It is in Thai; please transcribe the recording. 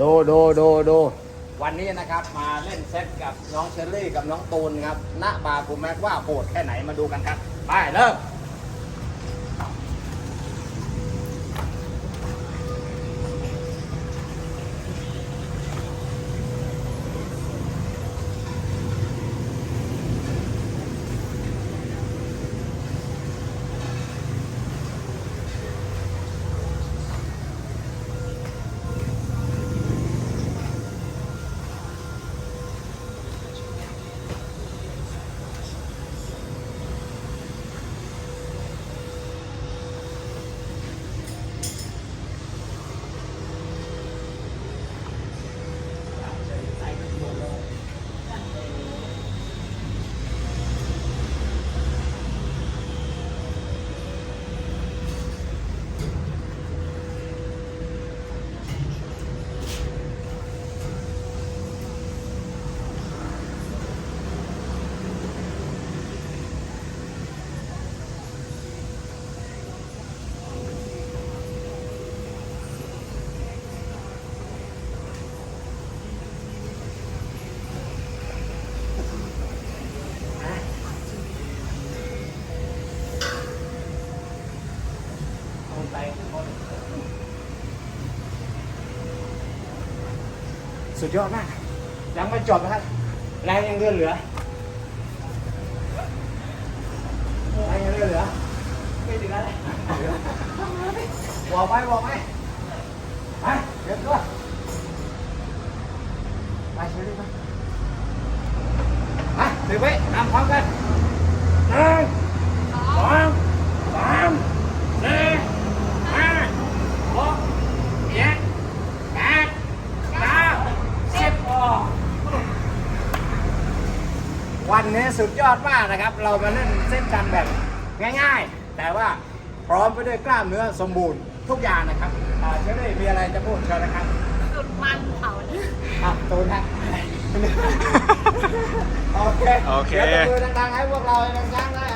ดูดูดูดูวันนี้นะครับมาเล่นเซตกับน้องเชอรี่กับน้องตูนครับณบาร์กูแม็กว่าโหดแค่ไหนมาดูกันครับ ไปเริ่ม สุดยอดมากยังไม่จบนะครับแรงยังเลือเหลือแรงยังเลือเหลือ ไม่ถึงอะไรบอกไปบอกไปไปเดี๋ยวตัวไปเชิญเลยไปไปถือไว้ทำพร้อมกันหนึ่งสองสามสี่ห้าหกเจ็ดแปดเก้าสิบโอ้ วันนี้สุดยอดมากนะครับ เรามาเล่นเส้นกันแบบง่ายๆ แต่ว่าพร้อมไปด้วยกล้ามเนื้อสมบูรณ์ทุกอย่างนะครับอ่าเชอรี่มีอะไรจะพูดเชิญนะครับสุดมันเขาเนี่ยอะตูนฮะโอเคโอเคเดี๋ยวตบมือดังๆให้พวกเราดังๆได้เอาโอเค